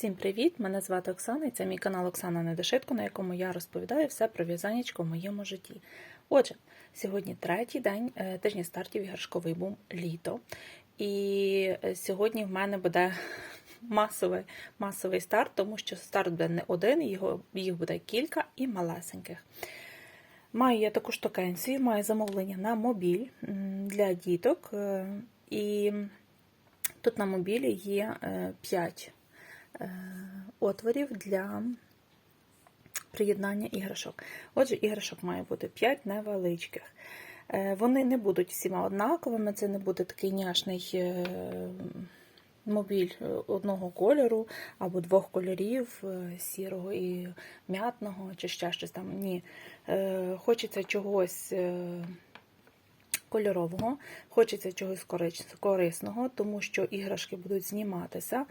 Всім привіт! Мене звати Оксана і це мій канал Оксана Недошитко, на якому я розповідаю все про в'язанечко в моєму житті. Отже, сьогодні третій день е, тижня стартів іграшковий бум літо. І е, сьогодні в мене буде масовий, масовий старт, тому що старт буде не один, його, їх буде кілька і малесеньких. Маю я таку штукенцію, маю замовлення на мобіль для діток. е, І тут на мобілі є 5 отворів для приєднання іграшок. Отже, іграшок має бути 5 невеличких. Е, Вони не будуть всіма однаковими, це не буде такий няшний е, мобіль е, одного кольору або двох кольорів е, сірого і м'ятного, чи ще щось там. Ні. Е, Хочеться чогось. е, Кольорового, хочеться чогось корисного, тому що іграшки будуть зніматися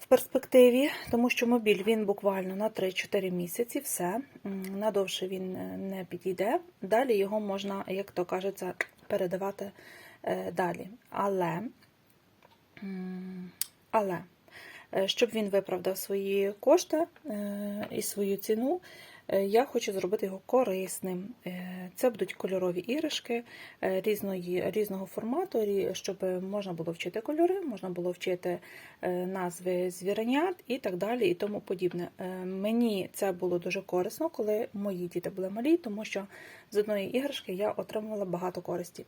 в перспективі, тому що мобіль він буквально на 3-4 місяці, все, надовше він е, не підійде. Далі його можна, як то кажеться, передавати е, далі. Але, але е, щоб він виправдав свої кошти і свою ціну, я хочу зробити його корисним. Е, Це будуть кольорові іграшки е, різної, різного формату, щоб можна було вчити кольори, можна було вчити е, назви звіренят і так далі, і тому подібне. Е, Мені це було дуже корисно, коли мої діти були малі, тому що з одної іграшки я отримувала багато користі.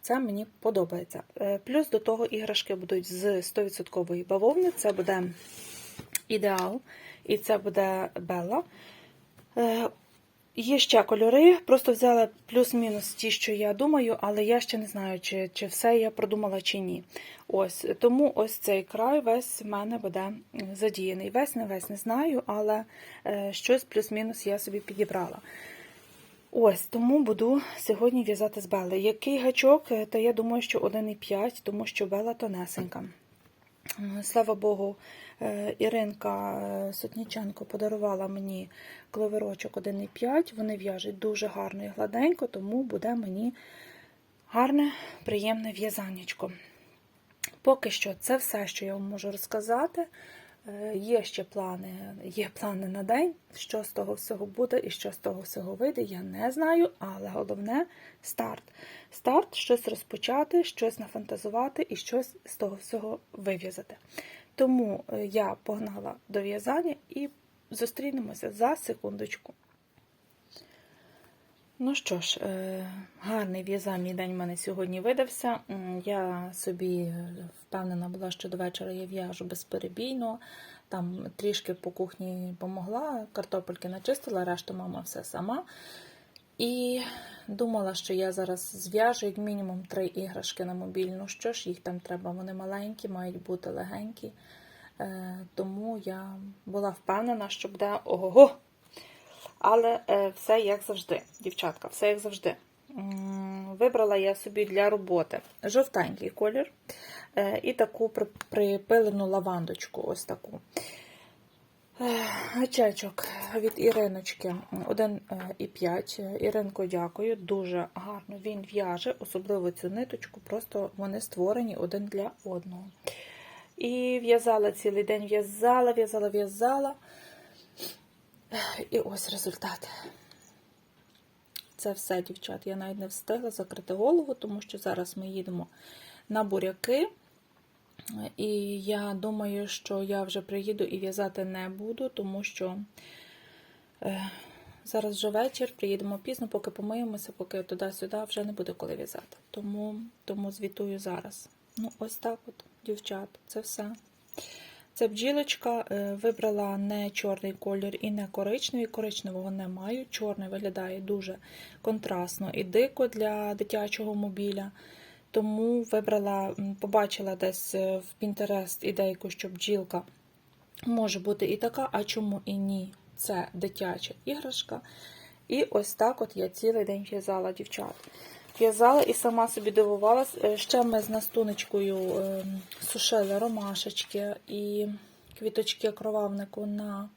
Це мені подобається. Е, Плюс до того іграшки будуть з 100% бавовни. Це буде ідеал, і це буде Белла. Е, Є ще кольори, просто взяла плюс-мінус ті, що я думаю, але я ще не знаю, чи, чи все я продумала чи ні. Ось тому ось цей край весь в мене буде задіяний. Весь не весь не знаю, але е, щось плюс-мінус я собі підібрала. Ось тому буду сьогодні в'язати з Бели. Який гачок, Е, то я думаю, що 1,5, тому що Бела тонесенька. Слава Богу, е, Іринка е, Сотніченко подарувала мені кловерочок 1,5. Вони в'яжуть дуже гарно і гладенько, тому буде мені гарне, приємне в'язаннячко. Поки що це все, що я вам можу розказати. Е, Є ще плани, є плани на день. Що з того всього буде і що з того всього вийде, я не знаю, але головне старт. Старт щось розпочати, щось нафантазувати і щось з того всього вив'язати. Тому е, я погнала до в'язання і зустрінемося за секундочку. Ну що ж, е, гарний в'язальний день в мене сьогодні видався. Я собі е, впевнена була, що до вечора я в'яжу безперебійно. Там трішки по кухні помогла, картопельки начистила, решту мама все сама. І думала, що я зараз зв'яжу як мінімум три іграшки на мобільну. Що ж, їх там треба, вони маленькі, мають бути легенькі. Е, Тому я була впевнена, що буде ого-го. Але е, все як завжди, дівчатка, все як завжди. Вибрала я собі для роботи жовтенький колір е, і таку припилену лавандочку. Ось таку. Е, Гачечок від Іриночки 1,5. Іринко, дякую. Дуже гарно він в'яже, особливо цю ниточку, просто вони створені один для одного. І в'язала цілий день, в'язала, в'язала, в'язала. І ось результат. Це все, дівчат. Я навіть не встигла закрити голову, тому що зараз ми їдемо на буряки. І я думаю, що я вже приїду і в'язати не буду, тому що е, зараз вже вечір, приїдемо пізно, поки помиємося, поки туди-сюди вже не буде коли в'язати. Тому, тому звітую зараз. Ну, ось так от, дівчат, це все. Це бджілочка е, вибрала не чорний колір і не коричневий. Коричневого не маю. Чорний виглядає дуже контрастно і дико для дитячого мобіля. Тому вибрала, побачила десь е, в Pinterest ідейку, що бджілка може бути і така, а чому і ні? Це дитяча іграшка. І ось так от я цілий день в'язала дівчат. В'язала і сама собі дивувалась. Е, Ще ми з настунечкою е, сушили ромашечки і квіточки кровавнику на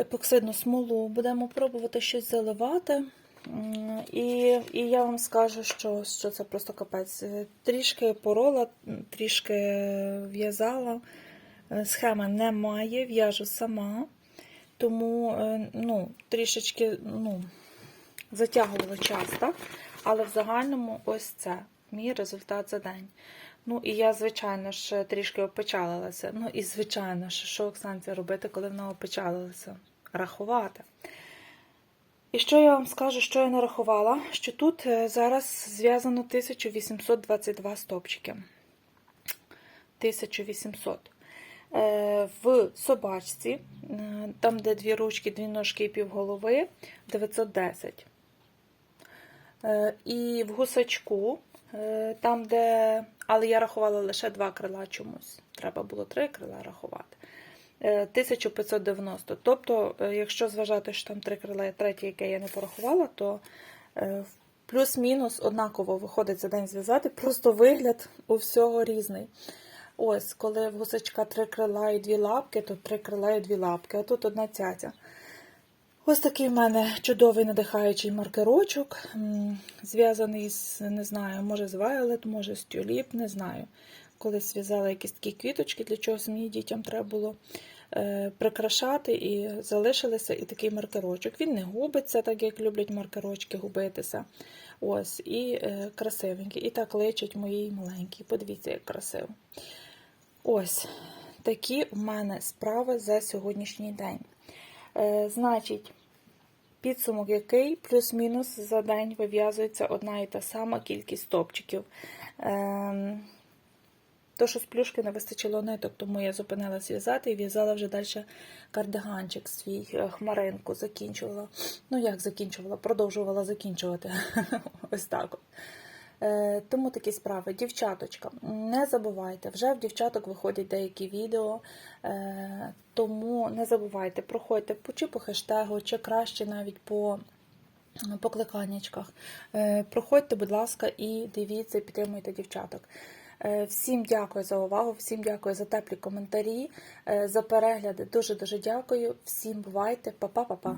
епоксидну смолу. Будемо пробувати щось заливати. І, і я вам скажу, що, що це просто капець. Е, Трішки порола, трішки в'язала. Е, Схеми немає, в'яжу сама, тому ну, трішечки ну, затягувало час, так? Але в загальному ось це мій результат за день. Ну і я, звичайно ж, трішки опечалилася. Ну і звичайно ж, що Оксанці робити, коли вона опечалилася? Рахувати. І що я вам скажу, що я нарахувала? Що тут е, зараз зв'язано 1822 стопчики. 1800. Е, В собачці, е, там, де дві ручки, дві ножки і півголови, 910. Е, І в гусачку, е, там, де. Але я рахувала лише два крила чомусь. Треба було три крила рахувати. Е, 1590. Тобто, е, якщо зважати, що там три крила і третє, яке я не порахувала, то плюс-мінус однаково виходить за день зв'язати, просто вигляд у всього різний. Ось, коли в гусачка три крила і дві лапки, то три крила і дві лапки, а тут одна цяця. Ось такий в мене чудовий надихаючий маркерочок, зв'язаний з, не знаю, може з Violet, може з Tulip, не знаю. Колись зв'язала якісь такі квіточки, для чогось мені дітям треба було е, прикрашати, і залишилися і такий маркерочок. Він не губиться, так як люблять маркерочки губитися. Ось, і е, красивенький. І так личить моїй маленькій. Подивіться, як красиво. Ось такі у мене справи за сьогоднішній день. Е, значить, підсумок який плюс-мінус за день вив'язується одна і та сама кількість топчиків. Е, то, що з плюшки не вистачило ниток, тому я зупинилась в'язати і в'язала вже далі кардиганчик свій е, хмаринку, закінчувала. Ну, як закінчувала, продовжувала закінчувати. Ось так. Е, Тому такі справи. Дівчаточка, не забувайте, вже в дівчаток виходять деякі відео, е, тому не забувайте, проходьте чи по хештегу, чи краще навіть по по кликаннячках. Е, Проходьте, будь ласка, і дивіться, підтримуйте дівчаток. Всім дякую за увагу, всім дякую за теплі коментарі, за перегляди. Дуже дуже дякую. Всім бувайте, Па-па-па-па.